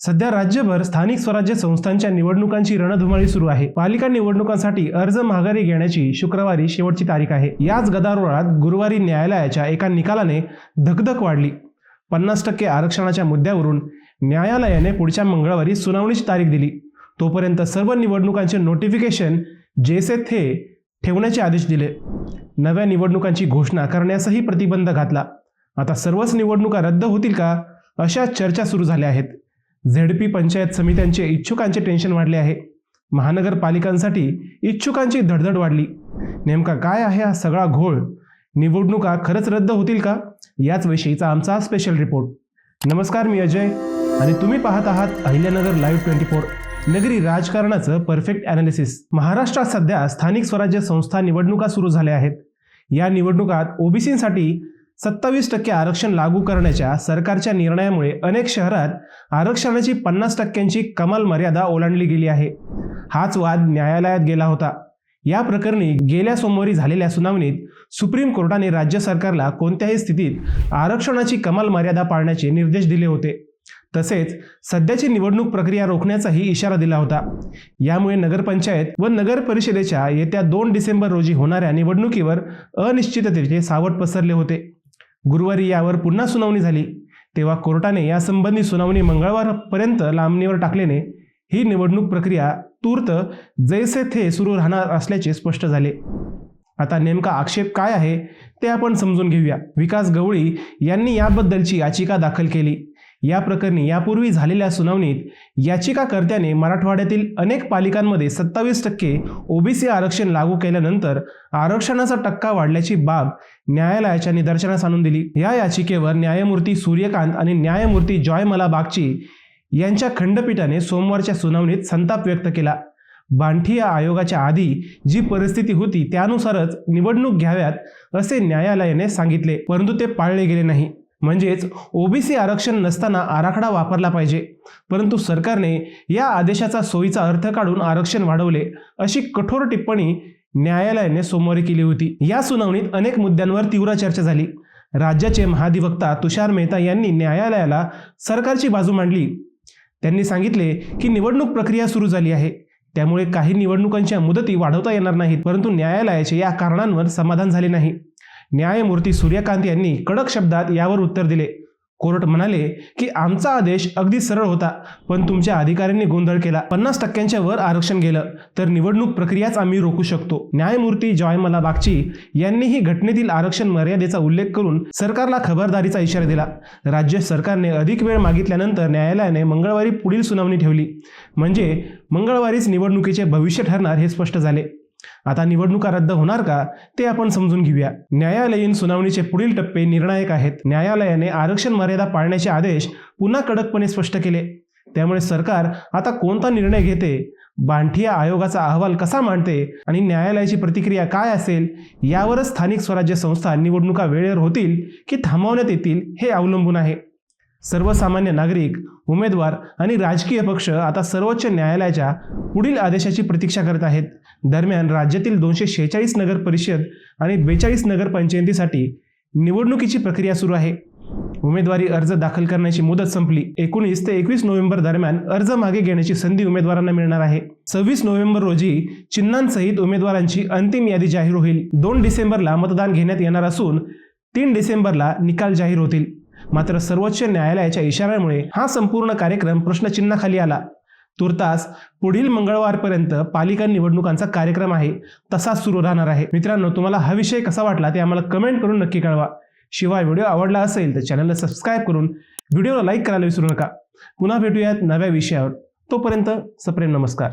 सध्या राज्यभर स्थानिक स्वराज्य संस्थांच्या निवडणुकांची रणधुमाळी सुरू आहे. पालिका निवडणुकांसाठी अर्ज माघारी घेण्याची शुक्रवारी शेवटची तारीख आहे. याच गदारोळात गुरुवारी न्यायालयाच्या एका निकालाने धकधक वाढली. पन्नास टक्के आरक्षणाच्या मुद्द्यावरून न्यायालयाने पुढच्या मंगळवारी सुनावणीची तारीख दिली. तोपर्यंत सर्व निवडणुकांचे नोटिफिकेशन जेसे थे ठेवण्याचे आदेश दिले. नव्या निवडणुकांची घोषणा करण्यासही प्रतिबंध घातला. आता सर्वच निवडणुका रद्द होतील का? अशा चर्चा सुरू झाल्या आहेत. झेडपी पंचायत समित्यांचे इच्छुकांचे टेन्शन वाढले आहे. महानगरपालिकांसाठी इच्छुकांची धडधड वाढली. नेमका काय आहे हा सगळा घोळ? निवडणुका खरंच रद्द होतील का? याच विषयीचा आमचा स्पेशल रिपोर्ट नमस्कार मी अजय. आणि तुम्ही पाहत आहात अहिल्यानगर लाईव्ह ट्वेंटी फोर नगरी राजकारणाचं परफेक्ट ॲनालिसिस महाराष्ट्रात सध्या स्थानिक स्वराज्य संस्था निवडणुका सुरू झाल्या आहेत. या निवडणुकात ओबीसीसाठी सत्तावीस टक्के आरक्षण लागू करण्याच्या सरकारच्या निर्णयामुळे अनेक शहरात आरक्षणाची पन्नास टक्क्यांची कमाल मर्यादा ओलांडली गेली आहे. हाच वाद न्यायालयात गेला होता. या प्रकरणी गेल्या सोमवारी झालेल्या सुनावणीत सुप्रीम कोर्टाने राज्य सरकारला कोणत्याही स्थितीत आरक्षणाची कमाल मर्यादा पाळण्याचे निर्देश दिले होते. तसेच सध्याची निवडणूक प्रक्रिया रोखण्याचाही इशारा दिला होता. यामुळे नगरपंचायत व नगर परिषदेच्या येत्या दोन डिसेंबर रोजी होणाऱ्या निवडणुकीवर अनिश्चिततेचे सावट पसरले होते. गुरुवारी यावर पुन्हा सुनावणी झाली. तेव्हा कोर्टाने यासंबंधी सुनावणी मंगळवारपर्यंत लांबणीवर टाकल्याने ही निवडणूक प्रक्रिया तूर्त जैसे थे सुरू राहणार असल्याचे स्पष्ट झाले. आता नेमका आक्षेप काय आहे ते आपण समजून घेऊया. विकास गवळी यांनी याबद्दलची याचिका दाखल केली. या प्रकरणी यापूर्वी झालेल्या सुनावणीत याचिकाकर्त्याने मराठवाड्यातील अनेक पालिकांमध्ये सत्तावीस टक्के ओबीसी आरक्षण लागू केल्यानंतर आरक्षणाचा टक्का वाढल्याची बाब न्यायालयाच्या निदर्शनास आणून दिली. या याचिकेवर न्यायमूर्ती सूर्यकांत आणि न्यायमूर्ती जॉयमला बागची यांच्या खंडपीठाने सोमवारच्या सुनावणीत संताप व्यक्त केला. बांठिया आयोगाच्या आधी जी परिस्थिती होती त्यानुसारच निवडणूक घ्याव्यात असे न्यायालयाने सांगितले परंतु ते पाळले गेले नाही. म्हणजेच ओबीसी आरक्षण नसताना आराखडा वापरला पाहिजे. परंतु सरकारने या आदेशाचा सोयीचा अर्थ काढून आरक्षण वाढवले अशी कठोर टिप्पणी न्यायालयाने सोमवारी केली होती. या सुनावणीत अनेक मुद्द्यांवर तीव्र चर्चा झाली. राज्याचे महाधिवक्ता तुषार मेहता यांनी न्यायालयाला सरकारची बाजू मांडली. त्यांनी सांगितले की निवडणूक प्रक्रिया सुरू झाली आहे. त्यामुळे काही निवडणुकांच्या मुदती वाढवता येणार नाहीत परंतु न्यायालयाचे या कारणांवर समाधान झाले नाही. न्यायमूर्ती सूर्यकांत यांनी कडक शब्दात यावर उत्तर दिले. कोर्ट म्हणाले की आमचा आदेश अगदी सरळ होता पण तुमच्या अधिकाऱ्यांनी गोंधळ केला. पन्नास टक्क्यांच्या वर आरक्षण गेलं तर निवडणूक प्रक्रियाच आम्ही रोखू शकतो. न्यायमूर्ती जॉयमला बागची यांनीही घटनेतील आरक्षण मर्यादेचा उल्लेख करून सरकारला खबरदारीचा इशारा दिला. राज्य सरकारने अधिक वेळ मागितल्यानंतर न्यायालयाने मंगळवारी पुढील सुनावणी ठेवली. म्हणजे मंगळवारीच निवडणुकीचे भविष्य ठरणार हे स्पष्ट झाले. आता निवडणुका रद्द होणार का ते आपण समजून घेऊया. न्यायालयीन सुनावणीचे पुढील टप्पे निर्णायक आहेत. न्यायालयाने आरक्षण मर्यादा पाळण्याचे आदेश पुन्हा कडकपणे स्पष्ट केले. त्यामुळे सरकार आता कोणता निर्णय घेते बांठिया आयोगाचा अहवाल कसा मांडते आणि न्यायालयाची प्रतिक्रिया काय असेल यावरच स्थानिक स्वराज्य संस्था निवडणुका वेळेवर होतील की थांबवण्यात येतील हे अवलंबून आहे. सर्वसामान्य नागरिक उमेदवार आणि राजकीय पक्ष आता सर्वोच्च न्यायालयाच्या पुढील आदेशाची प्रतीक्षा करत आहेत. दरम्यान राज्यातील दोनशे शेहेचाळीस नगर परिषद आणि बेचाळीस नगरपंचायतीसाठी निवडणुकीची प्रक्रिया सुरू आहे. उमेदवारी अर्ज दाखल करण्याची मुदत संपली. एकोणीस ते एकवीस नोव्हेंबर दरम्यान अर्ज मागे घेण्याची संधी उमेदवारांना मिळणार आहे. सव्वीस नोव्हेंबर रोजी चिन्हांसहित उमेदवारांची अंतिम यादी जाहीर होईल. दोन डिसेंबरला मतदान घेण्यात येणार असून तीन डिसेंबरला निकाल जाहीर होतील. मात्र सर्वोच्च न्यायालयाच्या इशाऱ्यामुळे हा संपूर्ण कार्यक्रम प्रश्नचिन्हाखाली आला. तुर्तास पुढील मंगळवारपर्यंत पालिका निवडणुकांचा कार्यक्रम आहे तसाच सुरू राहणार आहे. मित्रांनो तुम्हाला हा विषय कसा वाटला ते आम्हाला कमेंट करून नक्की कळवा. शिवाय व्हिडिओ आवडला असेल तर चॅनलला सबस्क्राईब करून व्हिडिओला लाईक करायला विसरू नका. पुन्हा भेटूयात नव्या विषयावर. तोपर्यंत सप्रेम नमस्कार.